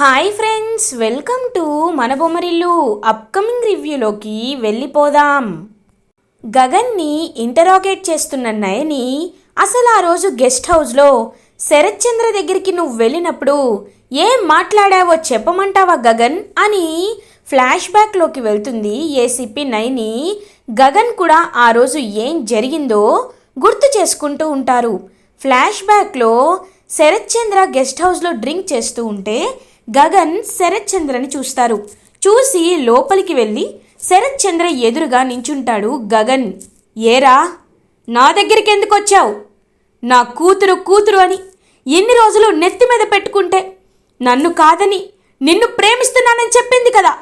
Hi friends welcome to మన Bommarillu upcoming రివ్యూలోకి వెళ్ళిపోదాం. గగన్ని interrogate చేస్తున్న నయని అసలు ఆ రోజు గెస్ట్ హౌస్లో శరత్ చంద్ర దగ్గరికి నువ్వు వెళ్ళినప్పుడు ఏం మాట్లాడావో చెప్పమంటావా గగన్ అని ఫ్లాష్ బ్యాక్లోకి వెళ్తుంది ఏసీపీ నయని. గగన్ కూడా ఆ రోజు ఏం జరిగిందో గుర్తు చేసుకుంటూ ఉంటారు. ఫ్లాష్ బ్యాక్లో శరత్ చంద్ర గెస్ట్ హౌస్లో డ్రింక్ చేస్తూ ఉంటే గగన్ శరత్ చంద్రని చూస్తారు. చూసి లోపలికి వెళ్ళి శరత్ చంద్ర ఎదురుగా నించుంటాడు గగన్. ఏరా నా దగ్గరికి ఎందుకు వచ్చావు? నా కూతురు కూతురు అని ఎన్ని రోజులు నెత్తి మీద పెట్టుకుంటే నన్ను కాదని నిన్ను ప్రేమిస్తున్నానని చెప్పింది కదా.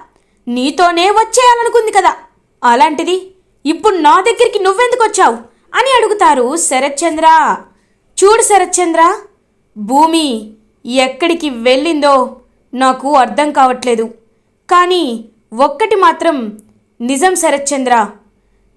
నీతోనే వచ్చేయాలనుకుంది కదా. అలాంటిది ఇప్పుడు నా దగ్గరికి నువ్వెందుకు వచ్చావు? అని అడుగుతారు శరత్చంద్ర చూడు శరత్చంద్ర భూమి ఎక్కడికి వెళ్ళిందో నాకు అర్థం కావట్లేదు. కానీ ఒక్కటి మాత్రం నిజం శరత్చంద్ర.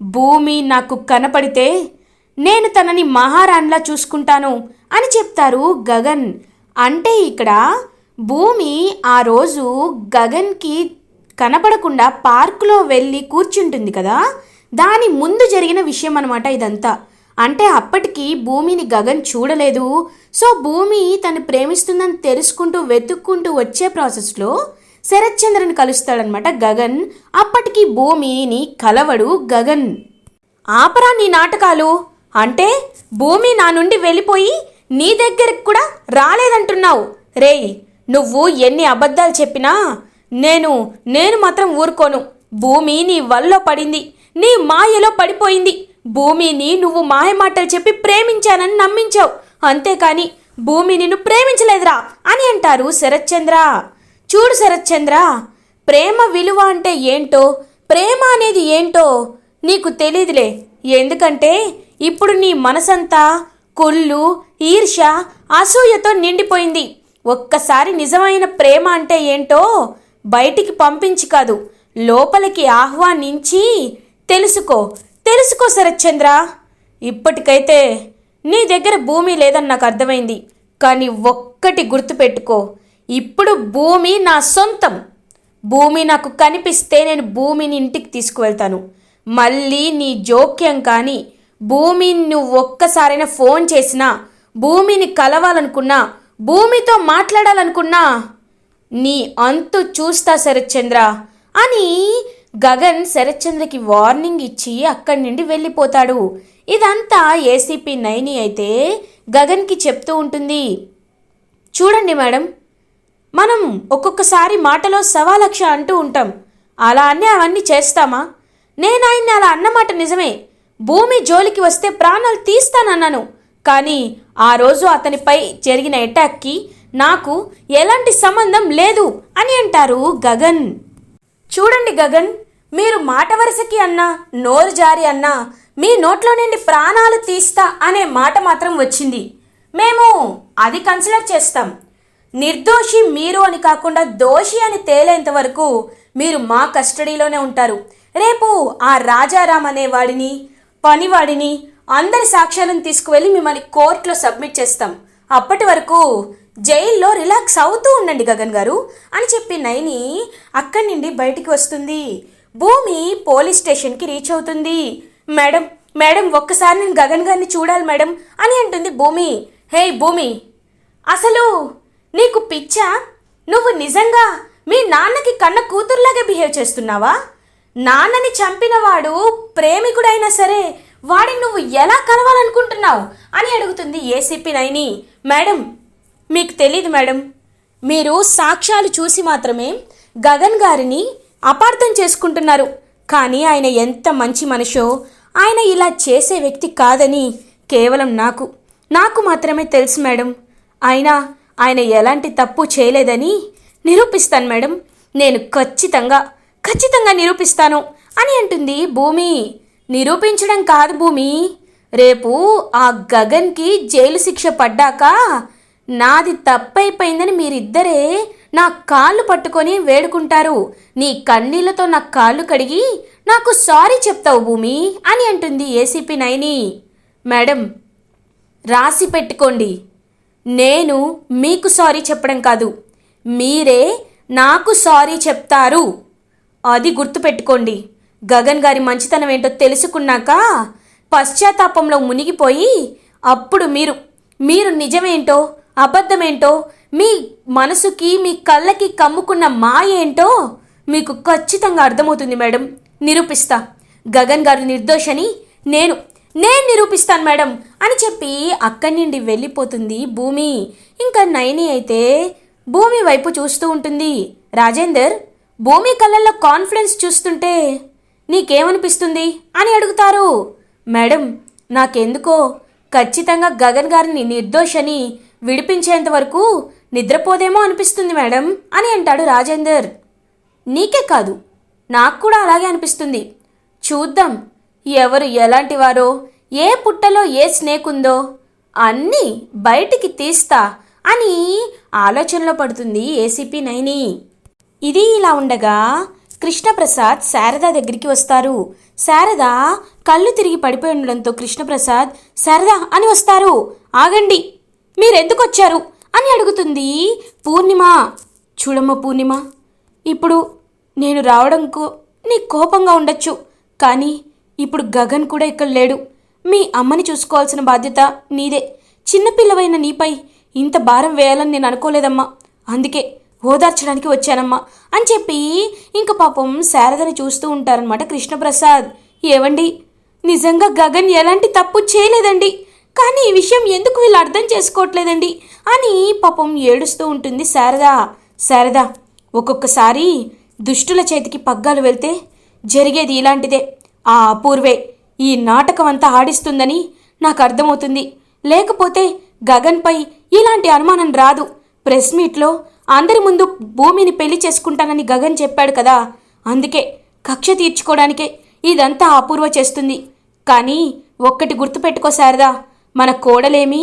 భూమి నాకు కనపడితే నేను తనని మహారాణిలా చూసుకుంటాను అని చెప్తారు గగన్. అంటే ఇక్కడ భూమి ఆ రోజు గగన్కి కనపడకుండా పార్కులో వెళ్ళి కూర్చుంటుంది కదా? దాని ముందు జరిగిన విషయం అనమాట ఇదంతా. అంటే అప్పటికి భూమిని గగన్ చూడలేదు. సో భూమి తను ప్రేమిస్తుందని తెలుసుకుంటూ వెతుక్కుంటూ వచ్చే ప్రాసెస్లో శరత్ చంద్రని కలుస్తాడనమాట గగన్. అప్పటికి భూమిని కలవడు గగన్. ఆపరా నీ నాటకాలు? అంటే భూమి నా నుండి వెళ్ళిపోయి నీ దగ్గరికి కూడా రాలేదంటున్నావు. రేయ్ నువ్వు ఎన్ని అబద్ధాలు చెప్పినా నేను నేను మాత్రం ఊరుకోను. భూమి నీ వల్లో పడింది నీ మాయలో పడిపోయింది. భూమిని నువ్వు మాయమాటలు చెప్పి ప్రేమించానని నమ్మించావు. అంతేకాని భూమి నిన్ను ప్రేమించలేదురా అని అంటారు శరత్చంద్ర. చూడు శరత్చంద్ర ప్రేమ విలువ అంటే ఏంటో ప్రేమ అనేది ఏంటో నీకు తెలియదులే ఎందుకంటే ఇప్పుడు నీ మనసంతా కుళ్ళు ఈర్ష అసూయతో నిండిపోయింది. ఒక్కసారి నిజమైన ప్రేమ అంటే ఏంటో బయటికి పంపించి కాదు లోపలికి ఆహ్వానించి తెలుసుకో. తెలుసుకో శరత్చంద్ర. ఇప్పటికైతే నీ దగ్గర భూమి లేదని నాకు అర్థమైంది. కానీ ఒక్కటి గుర్తుపెట్టుకో ఇప్పుడు భూమి నా సొంతం. భూమి నాకు కనిపిస్తే నేను భూమిని ఇంటికి తీసుకువెళ్తాను. మళ్ళీ నీ జోక్యం కానీ భూమిని నువ్వు ఒక్కసారైనా ఫోన్ చేసినా భూమిని కలవాలనుకున్నా భూమితో మాట్లాడాలనుకున్నా నీ అంతు చూస్తా శరత్చంద్ర అని గగన్ శరత్చంద్రకి వార్నింగ్ ఇచ్చి అక్కడి నుండి వెళ్ళిపోతాడు. ఇదంతా ఏసీపీ నైని అయితే గగన్కి చెప్తూ ఉంటుంది. చూడండి మేడం మనం ఒక్కొక్కసారి మాటలో సవాలక్ష అంటూ ఉంటాం. అలా అన్నీ అవన్నీ చేస్తామా? నేను ఆయన్ని అలా అన్నమాట నిజమే. భూమి జోలికి వస్తే ప్రాణాలు తీస్తానన్నాను. కానీ ఆ రోజు అతనిపై జరిగిన అటాక్కి నాకు ఎలాంటి సంబంధం లేదు అని అంటారు గగన్. చూడండి గగన్ మీరు మాట వరుసకి అన్నా నోరు జారి అన్నా మీ నోట్లో నుండి ప్రాణాలు తీస్తా అనే మాట మాత్రం వచ్చింది. మేము అది కన్సిడర్ చేస్తాం. నిర్దోషి మీరు అని కాకుండా దోషి అని తేలేంత వరకు మీరు మా కస్టడీలోనే ఉంటారు. రేపు ఆ రాజారాం అనే వాడిని పనివాడిని అందరి సాక్ష్యాలను తీసుకువెళ్ళి మిమ్మల్ని కోర్టులో సబ్మిట్ చేస్తాం. అప్పటి వరకు జైల్లో రిలాక్స్ అవుతూ ఉండండి గగన్ గారు అని చెప్పి నైని అక్కడి నుండి బయటికి వస్తుంది. భూమి పోలీస్ స్టేషన్కి రీచ్ అవుతుంది. మేడం మేడం ఒక్కసారి నేను గగన్ గారిని చూడాలి మేడం అని అంటుంది భూమి. హే భూమి అసలు నీకు పిచ్చా? నువ్వు నిజంగా మీ నాన్నకి కన్న కూతురులాగా బిహేవ్ చేస్తున్నావా? నాన్నని చంపినవాడు ప్రేమికుడైనా సరే వాడిని నువ్వు ఎలా కలవాలనుకుంటున్నావు అని అడుగుతుంది ఏసీపీ నైని మేడం మీకు తెలీదు మేడం. మీరు సాక్ష్యాలు చూసి మాత్రమే గగన్ గారిని అపార్థం చేసుకుంటున్నారు. కానీ ఆయన ఎంత మంచి మనిషో ఆయన ఇలా చేసే వ్యక్తి కాదని కేవలం నాకు నాకు మాత్రమే తెలుసు మేడం. అయినా ఆయన ఎలాంటి తప్పు చేయలేదని నిరూపిస్తాను మేడం. నేను ఖచ్చితంగా ఖచ్చితంగా నిరూపిస్తాను అని అంటుంది భూమి. నిరూపించడం కాదు భూమి. రేపు ఆ గగన్కి జైలు శిక్ష పడ్డాక నాది తప్పైపోయిందని మీరిద్దరే నా కాళ్ళు పట్టుకొని వేడుకుంటారు. నీ కన్నీళ్ళతో నా కాళ్ళు కడిగి నాకు సారీ చెప్తావు భూమి అని అంటుంది ఏసీపీ నైని. మేడం రాసి పెట్టుకోండి. నేను మీకు సారీ చెప్పడం కాదు. మీరే నాకు సారీ చెప్తారు. అది గుర్తుపెట్టుకోండి. గగన్ గారి మంచితనం ఏంటో తెలుసుకున్నాక పశ్చాత్తాపంలో మునిగిపోయి అప్పుడు మీరు మీరు నిజమేంటో అబద్ధమేంటో? మీ మనసుకి మీ కళ్ళకి కమ్ముకున్న మాయ ఏంటో మీకు ఖచ్చితంగా అర్థమవుతుంది మేడం. నిరూపిస్తా. గగన్ గారు నిర్దోషని నేను నేను నిరూపిస్తాను మేడం అని చెప్పి అక్కడి నుండి వెళ్ళిపోతుంది భూమి. ఇంకా నయని అయితే భూమి వైపు చూస్తూ ఉంటుంది. రాజేందర్ భూమి కళ్ళల్లో కాన్ఫిడెన్స్ చూస్తుంటే నీకేమనిపిస్తుంది అని అడుగుతారు. మేడం నాకెందుకో? ఖచ్చితంగా గగన్ గారిని నిర్దోషని విడిపించేంత వరకు నిద్రపోదేమో అనిపిస్తుంది మేడం అని అంటాడు రాజేందర్. నీకే కాదు నాకు కూడా అలాగే అనిపిస్తుంది. చూద్దాం ఎవరు ఎలాంటి వారో ఏ పుట్టలో ఏ స్నేక్ ఉందో అన్నీ బయటికి తీస్తా అని ఆలోచనలో పడుతుంది ఏసీపీ నైని. ఇది ఇలా ఉండగా కృష్ణప్రసాద్ శారద దగ్గరికి వస్తారు. శారద కళ్ళు తిరిగి పడిపోయి ఉండడంతో కృష్ణప్రసాద్ శారద అని వస్తారు. ఆగండి. మీరెందుకు వచ్చారు అని అడుగుతుంది పూర్ణిమ. చూడమ్మ పూర్ణిమ ఇప్పుడు నేను రావడంకు నీ కోపంగా ఉండొచ్చు కానీ ఇప్పుడు గగన్ కూడా ఇక్కడ లేడు. మీ అమ్మని చూసుకోవాల్సిన బాధ్యత నీదే. చిన్నపిల్లవైన నీపై ఇంత భారం వేయాలని నేను అనుకోలేదమ్మా. అందుకే ఓదార్చడానికి వచ్చానమ్మా అని చెప్పి ఇంక పాపం శారదని చూస్తూ ఉంటారనమాట కృష్ణప్రసాద్. ఏవండి? నిజంగా గగన్ ఎలాంటి తప్పు చేయలేదండి. కానీ ఈ విషయం ఎందుకు వీళ్ళు అర్థం చేసుకోవట్లేదండి? అని పాపం ఏడుస్తూ ఉంటుంది శారద. శారద ఒక్కొక్కసారి దుష్టుల చేతికి పగ్గాలు వెళ్తే జరిగేది ఇలాంటిదే. ఆ అపూర్వే ఈ నాటకం అంతా ఆడిస్తుందని నాకు అర్థమవుతుంది. లేకపోతే గగన్పై ఇలాంటి అనుమానం రాదు. ప్రెస్ మీట్లో అందరి ముందు భూమిని పెళ్ళి చేసుకుంటానని గగన్ చెప్పాడు కదా. అందుకే కక్ష తీర్చుకోవడానికే ఇదంతా అపూర్వ చేస్తుంది. కానీ ఒక్కటి గుర్తుపెట్టుకో శారదా మన కోడలేమీ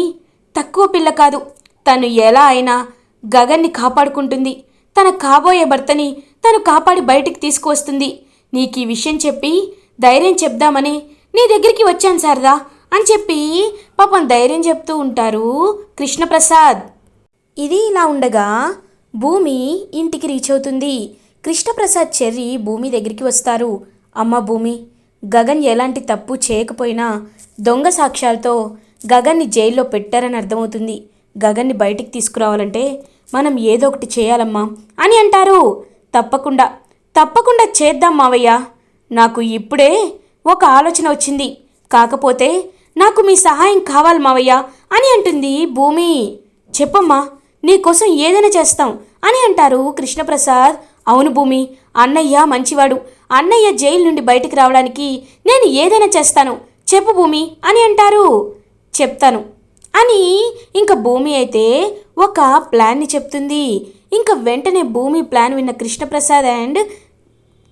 తక్కువ పిల్ల కాదు. తను ఎలా అయినా గగన్ని కాపాడుకుంటుంది. తన కాబోయే భర్తని తను కాపాడి బయటికి తీసుకువస్తుంది. నీకు ఈ విషయం చెప్పి ధైర్యం చెప్దామని నీ దగ్గరికి వచ్చాను శారదా అని చెప్పి పాపం ధైర్యం చెప్తూ ఉంటారు కృష్ణప్రసాద్. ఇది ఇలా ఉండగా భూమి ఇంటికి రీచ్ అవుతుంది. కృష్ణప్రసాద్ చెర్రి భూమి దగ్గరికి వస్తారు. అమ్మ భూమి గగన్ ఎలాంటి తప్పు చేయకపోయినా దొంగ సాక్ష్యాలతో గగన్ని జైల్లో పెట్టారని అర్థమవుతుంది. గగన్ని బయటికి తీసుకురావాలంటే మనం ఏదో ఒకటి చేయాలమ్మా అని అంటారు. తప్పకుండా. తప్పకుండా చేద్దాం మావయ్య. నాకు ఇప్పుడే ఒక ఆలోచన వచ్చింది. కాకపోతే నాకు మీ సహాయం కావాలి మావయ్య అని అంటుంది భూమి. చెప్పమ్మా నీకోసం ఏదైనా చేస్తాం అని అంటారు కృష్ణప్రసాద్. అవును భూమి అన్నయ్య మంచివాడు. అన్నయ్య జైలు నుండి బయటికి రావడానికి నేను ఏదైనా చేస్తాను. చెప్పు భూమి అని అంటారు. చెప్తాను. అని ఇంక భూమి అయితే ఒక ప్లాన్ని చెప్తుంది. ఇంక వెంటనే భూమి ప్లాన్ విన్న కృష్ణప్రసాద్ అండ్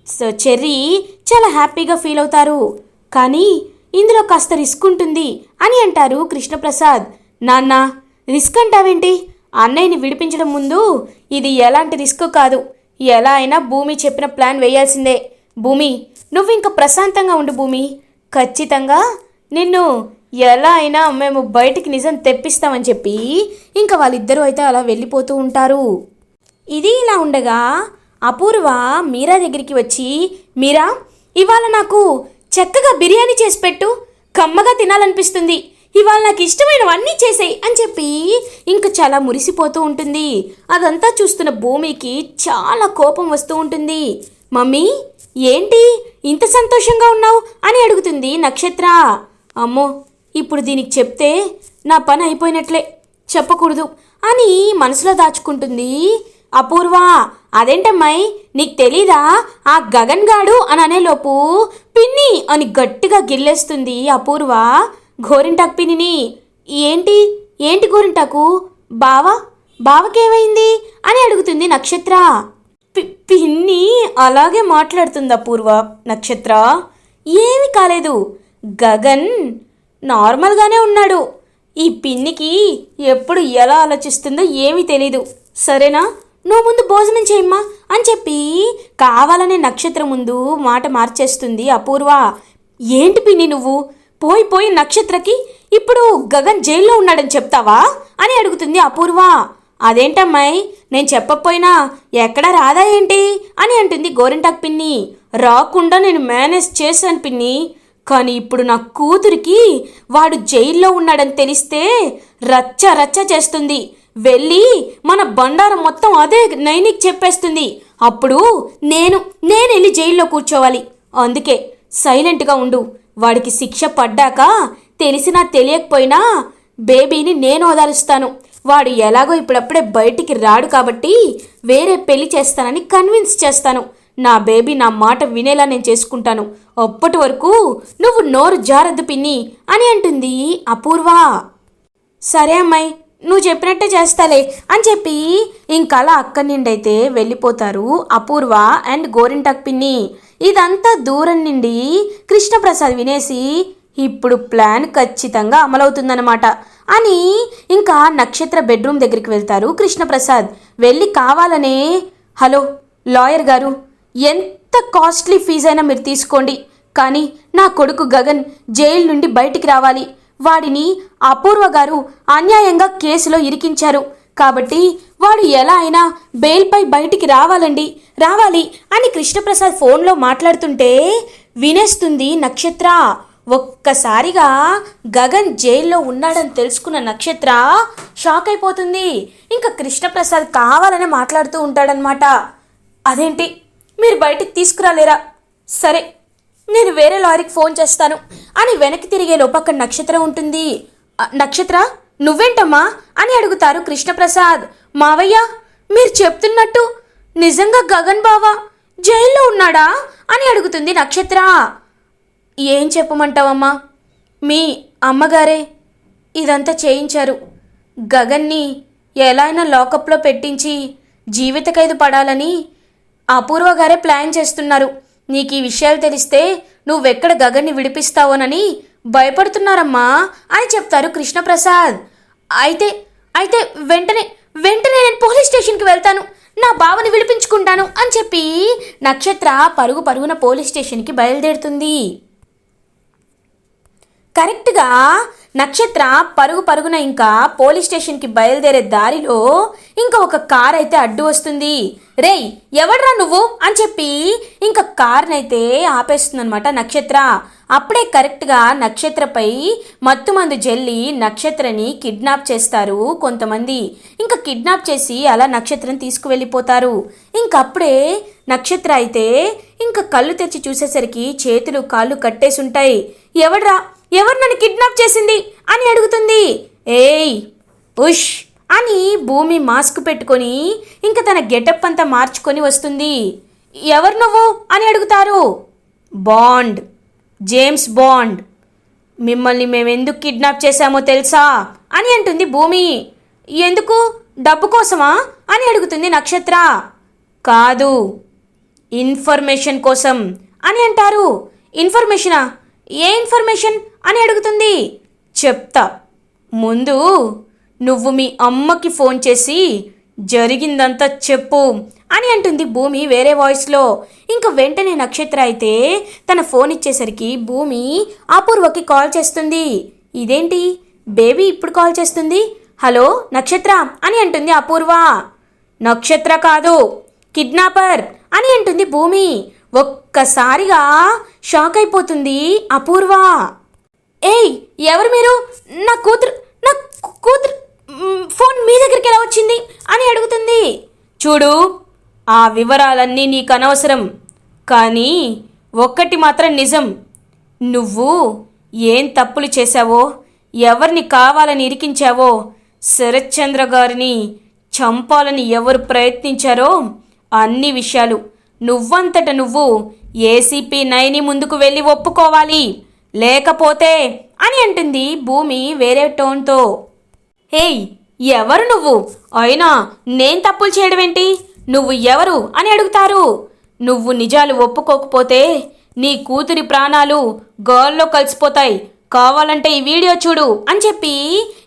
సో చెర్రీ చాలా హ్యాపీగా ఫీల్ అవుతారు. కానీ ఇందులో కాస్త రిస్క్ ఉంటుంది అని అంటారు కృష్ణప్రసాద్. నాన్న రిస్క్ అంటావేంటి? అన్నయ్యని విడిపించడం ముందు ఇది ఎలాంటి రిస్క్ కాదు. ఎలా అయినా భూమి చెప్పిన ప్లాన్ వేయాల్సిందే. భూమి నువ్వు ఇంకా ప్రశాంతంగా ఉండు భూమి. ఖచ్చితంగా నిన్ను ఎలా అయినా మేము బయటికి నిజం తెప్పిస్తామని చెప్పి ఇంకా వాళ్ళిద్దరూ అయితే అలా వెళ్ళిపోతూ ఉంటారు. ఇది ఇలా ఉండగా అపూర్వ మీరా దగ్గరికి వచ్చి మీరా ఇవాళ నాకు చక్కగా బిర్యానీ చేసి పెట్టు కమ్మగా తినాలనిపిస్తుంది. ఇవాళ నాకు ఇష్టమైనవన్నీ చేసేయి అని చెప్పి ఇంకా చాలా మురిసిపోతూ ఉంటుంది. అదంతా చూస్తున్న భూమికి చాలా కోపం వస్తూ ఉంటుంది. మమ్మీ ఏంటి ఇంత సంతోషంగా ఉన్నావు? అని అడుగుతుంది నక్షత్ర. అమ్మో ఇప్పుడు దీనికి చెప్తే నా పని అయిపోయినట్లే. చెప్పకూడదు. అని మనసులో దాచుకుంటుంది అపూర్వ. అదేంటమ్మాయి? నీకు తెలీదా? ఆ గగన్ గాడు అని అనేలోపు పిన్ని అని గట్టిగా గిల్లేస్తుంది అపూర్వ. గోరింటాకు పిన్నిని. ఏంటి? ఏంటి గోరింటాకు బావా? బావకేమైంది? అని అడుగుతుంది నక్షత్ర. పి- పిన్ని అలాగే మాట్లాడుతుంది అపూర్వ నక్షత్ర. ఏమి కాలేదు. గగన్ నార్మల్గానే ఉన్నాడు. ఈ పిన్నికి ఎప్పుడు ఎలా ఆలోచిస్తుందో ఏమీ తెలీదు. సరేనా? నువ్వు ముందు భోజనం చేయమ్మా అని చెప్పి కావాలనే నక్షత్రం ముందు మాట మార్చేస్తుంది అపూర్వ. ఏంటి పిన్ని నువ్వు? పోయి పోయి నక్షత్రకి ఇప్పుడు గగన్ జైల్లో ఉన్నాడని చెప్తావా అని అడుగుతుంది అపూర్వ. అదేంటమ్మాయి? నేను చెప్పకపోయినా ఎక్కడ రాదా ఏంటి? అని అంటుంది గోరింటాక్ పిన్ని. రాకుండా నేను మేనేజ్ చేశాను పిన్ని. కానీ ఇప్పుడు నా కూతురికి వాడు జైల్లో ఉన్నాడని తెలిస్తే రచ్చ రచ్చ చేస్తుంది. వెళ్ళి మన బండారం మొత్తం అదే నైనికి చెప్పేస్తుంది. అప్పుడు నేను నేను వెళ్ళి జైల్లో కూర్చోవాలి. అందుకే సైలెంట్గా ఉండు. వాడికి శిక్ష పడ్డాక తెలిసినా తెలియకపోయినా బేబీని నేను ఓదారుస్తాను. వాడు ఎలాగో ఇప్పుడప్పుడే బయటికి రాడు కాబట్టి వేరే పెళ్ళి చేస్తానని కన్విన్స్ చేస్తాను. నా బేబీ నా మాట వినేలా నేను చేసుకుంటాను. అప్పటి వరకు నువ్వు నోరు జారద్దు పిన్ని అని అంటుంది అపూర్వ. సరే అమ్మాయి నువ్వు చెప్పినట్టే చేస్తాలే అని చెప్పి ఇంకలా అక్కడి నుండి అయితే వెళ్ళిపోతారు అపూర్వ అండ్ గోరింటాక్ పిన్ని. ఇదంతా దూరం నుండి కృష్ణప్రసాద్ వినేసి ఇప్పుడు ప్లాన్ ఖచ్చితంగా అమలవుతుందన్నమాట అని ఇంకా నక్షత్ర బెడ్రూమ్ దగ్గరికి వెళ్తారు కృష్ణప్రసాద్. వెళ్ళి కావాలనే హలో లాయర్ గారు ఎంత కాస్ట్లీ ఫీజైనా మీరు తీసుకోండి. కానీ నా కొడుకు గగన్ జైలు నుండి బయటికి రావాలి. వాడిని అపూర్వ గారు అన్యాయంగా కేసులో ఇరికించారు. కాబట్టి వాడు ఎలా అయినా బెయిల్పై బయటికి రావాలండి. రావాలి అని కృష్ణప్రసాద్ ఫోన్లో మాట్లాడుతుంటే వినేస్తుంది నక్షత్ర. ఒక్కసారిగా గగన్ జైల్లో ఉన్నాడని తెలుసుకున్న నక్షత్ర షాక్ అయిపోతుంది. ఇంకా కృష్ణప్రసాద్ కావాలని మాట్లాడుతూ ఉంటాడనమాట అదేంటి? మీరు బయటికి తీసుకురాలేరా? సరే నేను వేరే లారీకి ఫోన్ చేస్తాను. అని వెనక్కి తిరిగే లోపక్క నక్షత్రం ఉంటుంది. నక్షత్ర నువ్వేంటమ్మా? అని అడుగుతారు కృష్ణప్రసాద్. మావయ్య మీరు చెప్తున్నట్టు నిజంగా గగన్ బావా జైల్లో ఉన్నాడా? అని అడుగుతుంది నక్షత్ర. ఏం చెప్పమంటావమ్మా? మీ అమ్మగారే ఇదంతా చేయించారు. గగన్ని ఎలా అయినా లాకప్లో పెట్టించి జీవిత ఖైదు పడాలని అపూర్వ గారే ప్లాన్ చేస్తున్నారు. నీకు ఈ విషయాలు తెలిస్తే నువ్వెక్కడ గగన్ని విడిపిస్తావోనని భయపడుతున్నారమ్మా అని చెప్తారు కృష్ణప్రసాద్. అయితే అయితే వెంటనే వెంటనే నేను పోలీస్ స్టేషన్కి వెళ్తాను. నా బావని విడిపించుకుంటాను అని చెప్పి నక్షత్ర పరుగు పరుగున పోలీస్ స్టేషన్కి బయలుదేరుతుంది. కరెక్ట్గా నక్షత్ర పరుగు పరుగున ఇంకా పోలీస్ స్టేషన్కి బయలుదేరే దారిలో ఇంకా ఒక కార్ అయితే అడ్డు వస్తుంది. రేయ్ ఎవడ్రా నువ్వు? అని చెప్పి ఇంకా కార్నైతే ఆపేస్తుందనమాట నక్షత్ర. అప్పుడే కరెక్ట్గా నక్షత్రపై మత్తుమందు జల్లి నక్షత్రని కిడ్నాప్ చేస్తారు కొంతమంది. ఇంకా కిడ్నాప్ చేసి అలా నక్షత్రం తీసుకువెళ్ళిపోతారు. ఇంకప్పుడే నక్షత్ర అయితే ఇంకా కళ్ళు తెచ్చి చూసేసరికి చేతులు కాళ్ళు కట్టేసి ఉంటాయి ఎవడ్రా? ఎవరు నన్ను కిడ్నాప్ చేసింది? అని అడుగుతుంది. ఏయ్ ఉష్ అని భూమి మాస్క్ పెట్టుకొని ఇంకా తన గెటప్ అంతా మార్చుకొని వస్తుంది. ఎవరు నువ్వు? అని అడుగుతారు. Bond James Bond. మిమ్మల్ని మేము ఎందుకు కిడ్నాప్ చేశామో తెలుసా? అని అంటుంది భూమి. ఎందుకు? డబ్బు కోసమా? అని అడుగుతుంది నక్షత్ర. కాదు ఇన్ఫర్మేషన్ కోసం అని అంటారు. ఇన్ఫర్మేషనా? ఏ ఇన్ఫర్మేషన్? అని అడుగుతుంది. చెప్తా. ముందు నువ్వు మీ అమ్మకి ఫోన్ చేసి జరిగిందంతా చెప్పు అని అంటుంది భూమి వేరే వాయిస్లో. ఇంకా వెంటనే నక్షత్ర అయితే తన ఫోన్ ఇచ్చేసరికి భూమి అపూర్వకి కాల్ చేస్తుంది. ఇదేంటి? బేబీ ఇప్పుడు కాల్ చేస్తుంది? హలో నక్షత్ర అని అంటుంది అపూర్వ. నక్షత్ర కాదు కిడ్నాపర్ అని అంటుంది భూమి. ఒక్కసారిగా షాక్ అయిపోతుంది అపూర్వ. ఏయ్ ఎవరు మీరు? నా కూతురు నా కూతురు ఫోన్ మీ దగ్గరికి ఎలా వచ్చింది అని అడుగుతుంది. చూడు ఆ వివరాలన్నీ నీకు అనవసరం. కానీ ఒక్కటి మాత్రం నిజం. నువ్వు ఏం తప్పులు చేశావో ఎవరిని కావాలని ఇరికించావో శరత్చంద్ర గారిని చంపాలని ఎవరు ప్రయత్నించారో అన్ని విషయాలు నువ్వంతట నువ్వు ఏసీపీ నైని ముందుకు వెళ్ళి ఒప్పుకోవాలి. లేకపోతే అని అంటుంది భూమి వేరే టోన్తో. హేయ్ ఎవరు నువ్వు? అయినా నేను తప్పులు చేయడమేంటి? నువ్వు ఎవరు అని అడుగుతారు. నువ్వు నిజాలు ఒప్పుకోకపోతే నీ కూతురి ప్రాణాలు గాల్లో కలిసిపోతాయి. కావాలంటే ఈ వీడియో చూడు అని చెప్పి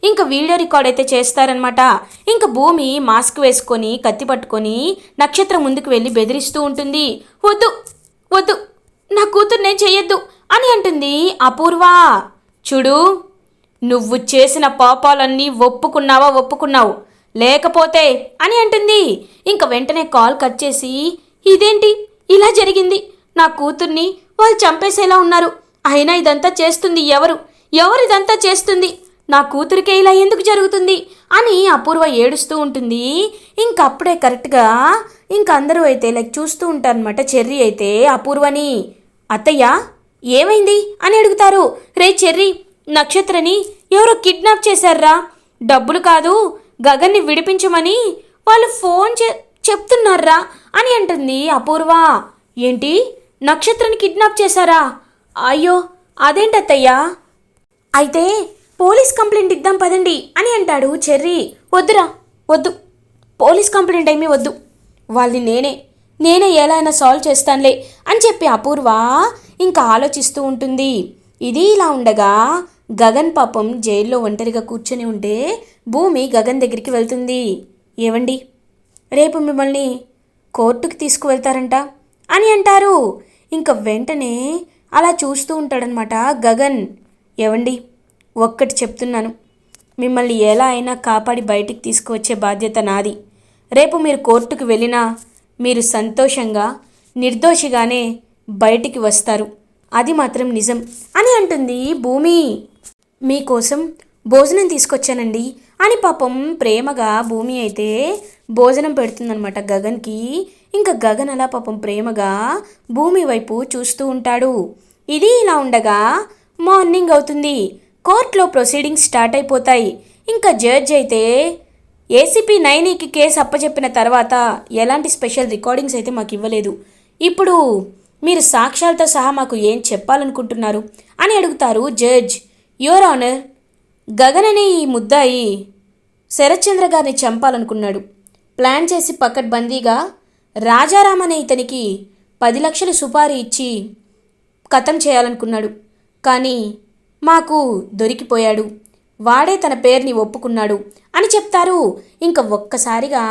ఇంక వీడియో రికార్డ్ అయితే చేస్తారనమాట ఇంక భూమి మాస్క్ వేసుకొని కత్తి పట్టుకొని నక్షత్రం ముందుకు వెళ్ళి బెదిరిస్తూ ఉంటుంది. వద్దు వద్దు. నా కూతురు నేను చేయొద్దు అని అంటుంది అపూర్వ. చూడు నువ్వు చేసిన పాపాలన్నీ ఒప్పుకున్నావా ఒప్పుకున్నావు? లేకపోతే అని అంటుంది. ఇంక వెంటనే కాల్ కట్ చేసి ఇదేంటి? ఇలా జరిగింది. నా కూతుర్ని వాళ్ళు చంపేసేలా ఉన్నారు. అయినా ఇదంతా చేస్తుంది ఎవరు? ఎవరు ఇదంతా చేస్తుంది? నా కూతురికే ఇలా ఎందుకు జరుగుతుంది? అని అపూర్వ ఏడుస్తూ ఉంటుంది. ఇంక అప్పుడే కరెక్ట్గా ఇంక అందరూ అయితే లైక్ చూస్తూ ఉంటారనమాట చెర్రీ అయితే అపూర్వని. అత్తయ్య ఏమైంది అని అడుగుతారు. రే చెర్రీ నక్షత్రని ఎవరో కిడ్నాప్ చేశారా డబ్బులు కాదు గగన్ని విడిపించమని వాళ్ళు ఫోన్ చే చెప్తున్నారా అని అంటుంది అపూర్వ. ఏంటి నక్షత్రని కిడ్నాప్ చేశారా? అయ్యో అదేంటత్తయ్యా అయితే పోలీస్ కంప్లైంట్ ఇద్దాం పదండి అని అంటాడు చెర్రీ. వద్దురా వద్దు. పోలీస్ కంప్లైంట్ ఏమీ వద్దు. వాళ్ళని నేనే నేనే ఎలా అయినా సాల్వ్ చేస్తానులే అని చెప్పి అపూర్వ ఇంకా ఆలోచిస్తూ ఉంటుంది. ఇది ఇలా ఉండగా గగన్ పాపం జైల్లో ఒంటరిగా కూర్చొని ఉంటే భూమి గగన్ దగ్గరికి వెళ్తుంది. ఏవండి? రేపు మిమ్మల్ని కోర్టుకి తీసుకువెళ్తారంట అని అంటారు. ఇంకా వెంటనే అలా చూస్తూ ఉంటాడనమాట గగన్. ఏవండి? ఒక్కటి చెప్తున్నాను. మిమ్మల్ని ఎలా అయినా కాపాడి బయటికి తీసుకువచ్చే బాధ్యత నాది. రేపు మీరు కోర్టుకు వెళ్ళినా మీరు సంతోషంగా నిర్దోషిగానే బయటికి వస్తారు. అది మాత్రం నిజం అని అంటుంది భూమి. మీకోసం భోజనం తీసుకొచ్చానండి అని పాపం ప్రేమగా భూమి అయితే భోజనం పెడుతుందనమాట గగన్కి. ఇంకా గగన్ అలా పాపం ప్రేమగా భూమి వైపు చూస్తూ ఉంటాడు. ఇది ఇలా ఉండగా మార్నింగ్ అవుతుంది. కోర్టులో ప్రొసీడింగ్స్ స్టార్ట్ అయిపోతాయి. ఇంకా జడ్జ్ అయితే ఏసీపీ నైనీకి కేసు అప్పచెప్పిన తర్వాత ఎలాంటి స్పెషల్ రికార్డింగ్స్ అయితే మాకు ఇవ్వలేదు. ఇప్పుడు మీరు సాక్ష్యాలతో సహా మాకు ఏం చెప్పాలనుకుంటున్నారు అని అడుగుతారు జడ్జ్. యువర్ ఆనర్ గగన్ అనే ఈ ముద్దాయి శరత్చంద్ర గారిని చంపాలనుకున్నాడు. ప్లాన్ చేసి పకడ్బందీగా రాజారాం అనే ఇతనికి పది లక్షలు సుపారీ ఇచ్చి కథం చేయాలనుకున్నాడు. కానీ మాకు దొరికిపోయాడు. వాడే తన పేరుని ఒప్పుకున్నాడు అని చెప్తారు. ఇంకా ఒక్కసారిగా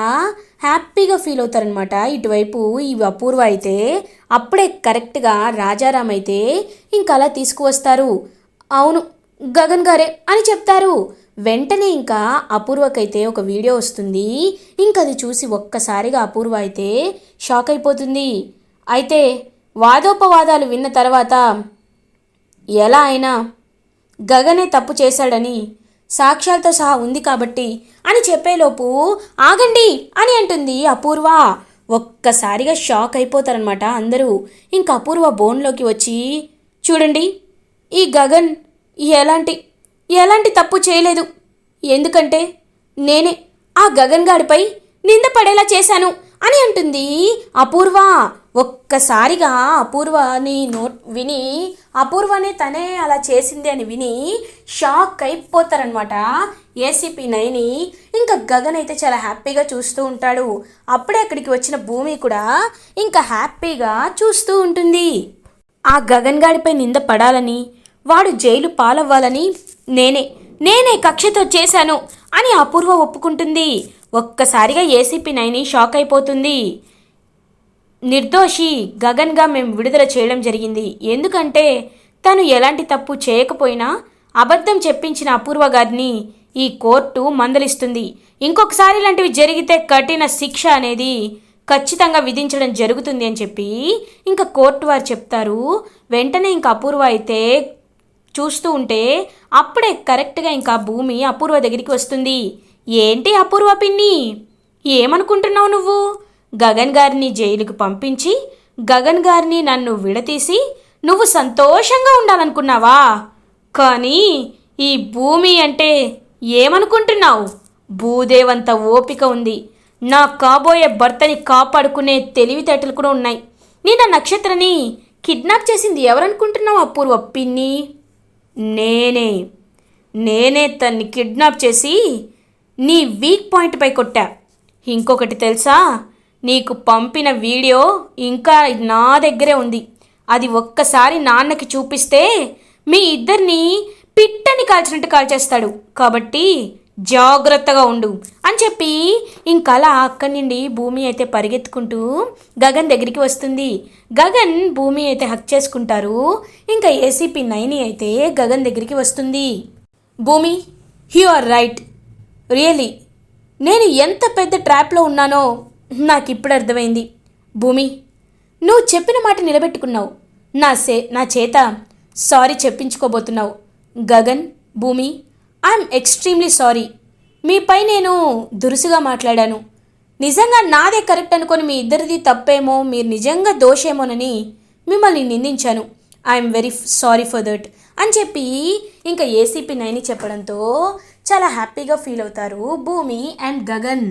హ్యాపీగా ఫీల్ అవుతారనమాట ఇటువైపు ఈ అపూర్వ అయితే అప్పుడే కరెక్ట్గా రాజారాం అయితే ఇంకా అలా తీసుకువస్తారు. అవును గగన్ గారే అని చెప్తారు. వెంటనే ఇంకా అపూర్వకైతే ఒక వీడియో వస్తుంది. ఇంకా అది చూసి ఒక్కసారిగా అపూర్వ అయితే షాక్ అయిపోతుంది. అయితే వాదోపవాదాలు విన్న తర్వాత ఎలా అయినా గగనే తప్పు చేశాడని సాక్ష్యాలతో సహా ఉంది కాబట్టి అని చెప్పేలోపు ఆగండి అని అంటుంది అపూర్వ. ఒక్కసారిగా షాక్ అయిపోతారనమాట అందరూ. ఇంకా అపూర్వ బోన్లోకి వచ్చి చూడండి ఈ గగన్ ఎలాంటి ఎలాంటి తప్పు చేయలేదు. ఎందుకంటే నేనే ఆ గగన్ గాడిపై నింద పడేలా చేశాను అని అంటుంది అపూర్వ. ఒక్కసారిగా అపూర్వని నోట్ విని అపూర్వని తనే అలా చేసింది అని విని షాక్ అయిపోతారనమాట ఏసీపీ నైని ఇంకా గగన్ అయితే చాలా హ్యాపీగా చూస్తూ ఉంటాడు. అప్పుడే అక్కడికి వచ్చిన భూమి కూడా ఇంకా హ్యాపీగా చూస్తూ ఉంటుంది. ఆ గగన్ గాడిపై నింద పడాలని వాడు జైలు పాలవ్వాలని నేనే నేనే కక్షతో చేశాను అని అపూర్వ ఒప్పుకుంటుంది. ఒక్కసారిగా ఏసీపీ నైని షాక్ అయిపోతుంది. నిర్దోషి గగన్గా మేము విడుదల చేయడం జరిగింది. ఎందుకంటే తను ఎలాంటి తప్పు చేయకపోయినా అబద్ధం చెప్పించిన అపూర్వ గారిని ఈ కోర్టు మందలిస్తుంది. ఇంకొకసారి ఇలాంటివి జరిగితే కఠిన శిక్ష అనేది ఖచ్చితంగా విధించడం జరుగుతుంది అని చెప్పి ఇంకా కోర్టు వారు చెప్తారు. వెంటనే ఇంకా అపూర్వ అయితే చూస్తూ ఉంటే అప్పుడే కరెక్ట్గా ఇంకా భూమి అపూర్వ దగ్గరికి వస్తుంది. ఏంటి అపూర్వ పిన్ని? ఏమనుకుంటున్నావు నువ్వు? గగన్ గారిని జైలుకు పంపించి గగన్ గారిని నన్ను విడతీసి నువ్వు సంతోషంగా ఉండాలనుకున్నావా? కానీ ఈ భూమి అంటే ఏమనుకుంటున్నావు? భూదేవంత ఓపిక ఉంది. నా కాబోయే భర్తని కాపాడుకునే తెలివితేటలు కూడా ఉన్నాయి. నేను ఆ నక్షత్రని కిడ్నాప్ చేసింది ఎవరనుకుంటున్నావు అపూర్వ పిన్ని? నేనే. నేనే తన్ని కిడ్నాప్ చేసి నీ వీక్ పాయింట్పై కొట్టా. ఇంకొకటి తెలుసా? నీకు పంపిన వీడియో ఇంకా నా దగ్గరే ఉంది. అది ఒక్కసారి నాన్నకి చూపిస్తే మీ ఇద్దరిని పిట్టని కాల్చినట్టు కాల్చేస్తాడు. కాబట్టి జాగ్రత్తగా ఉండు అని చెప్పి ఇంకలా అక్కడి నుండి భూమి అయితే పరిగెత్తుకుంటూ గగన్ దగ్గరికి వస్తుంది. గగన్ భూమి అయితే హక్ చేసుకుంటారు. ఇంకా ఏసీపీ నైని అయితే గగన్ దగ్గరికి వస్తుంది. భూమి యు ఆర్ రైట్ రియలీ నేను ఎంత పెద్ద ట్రాప్లో ఉన్నానో నాకు ఇప్పుడు అర్థమైంది. భూమి నువ్వు చెప్పిన మాట నిలబెట్టుకున్నావు. నా సే నా చేత సారీ చెప్పించుకోబోతున్నావు. గగన్ భూమి ఐఎమ్ ఎక్స్ట్రీమ్లీ సారీ. మీపై నేను దురుసుగా మాట్లాడాను. నిజంగా నాదే కరెక్ట్ అనుకొని మీ ఇద్దరిది తప్పేమో మీరు నిజంగా దోషేమోనని మిమ్మల్ని నిందించాను. I'm very sorry for that అని చెప్పి ఇంకా ఏసీపీ నైని చెప్పడంతో చాలా హ్యాపీగా ఫీల్ అవుతారు భూమి అండ్ గగన్.